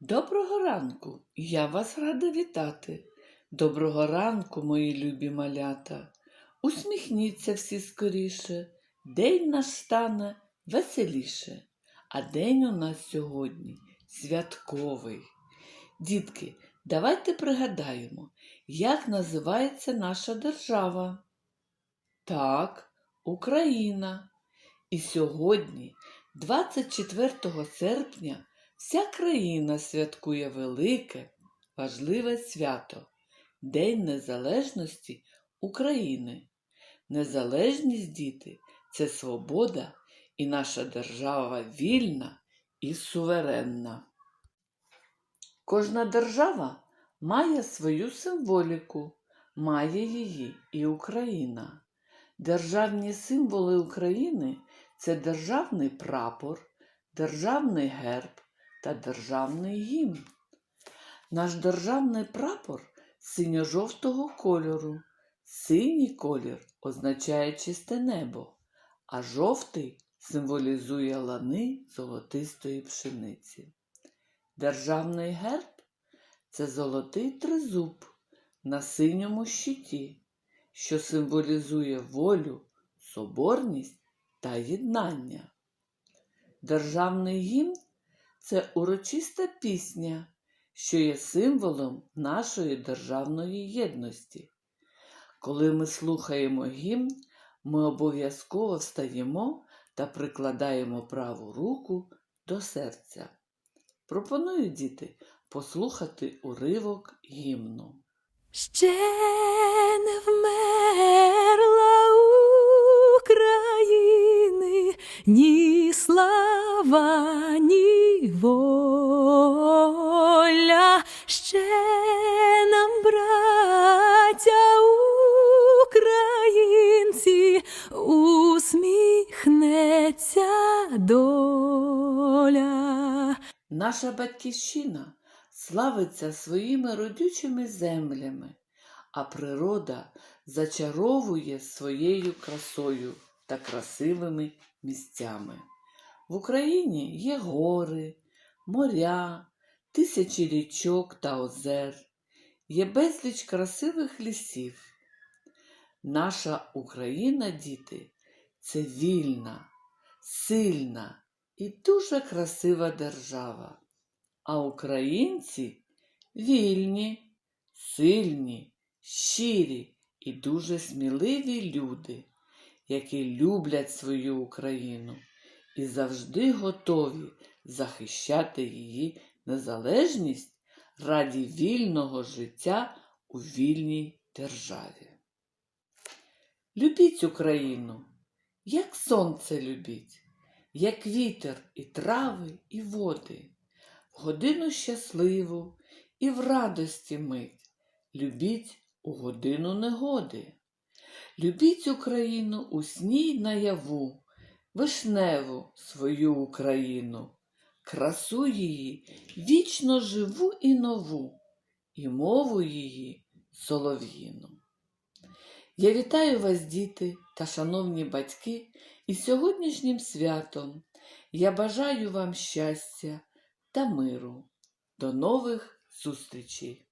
Доброго ранку, я вас рада вітати. Доброго ранку, мої любі малята. Усміхніться всі скоріше, день наш стане веселіше. А день у нас сьогодні святковий. Дітки, давайте пригадаємо, як називається наша держава. Так, Україна. І сьогодні, 24 серпня, Вся країна святкує велике, важливе свято День Незалежності України. Незалежність, діти, це свобода і наша держава вільна і суверенна. Кожна держава має свою символіку, має її і Україна. Державні символи України це державний прапор, державний герб та державний гімн. Наш державний прапор синьо-жовтого кольору. Синій колір означає чисте небо, а жовтий символізує лани золотистої пшениці. Державний герб це золотий тризуб на синьому щиті, що символізує волю, соборність та єднання. Державний гімн це урочиста пісня, що є символом нашої державної єдності. Коли ми слухаємо гімн, ми обов'язково встаємо та прикладаємо праву руку до серця. Пропоную діти послухати уривок гімну. Ще не вмерла України воля, ще нам, браття українці, усміхнеться доля. Наша батьківщина славиться своїми родючими землями, а природа зачаровує своєю красою та красивими місцями. В Україні є гори, моря, тисячі річок та озер, є безліч красивих лісів. Наша Україна, діти, це вільна, сильна і дуже красива держава. А українці вільні, сильні, щирі і дуже сміливі люди, які люблять свою Україну і завжди готові захищати її незалежність раді вільного життя у вільній державі. Любіть Україну, як сонце любіть, як вітер і трави, і води, в годину щасливу і в радості мить, любіть у годину негоди. Любіть Україну у сні й наяву, вишневу свою Україну, красу її вічно живу і нову, і мову її солов'їну. Я вітаю вас, діти та шановні батьки, із сьогоднішнім святом. Я бажаю вам щастя та миру. До нових зустрічей!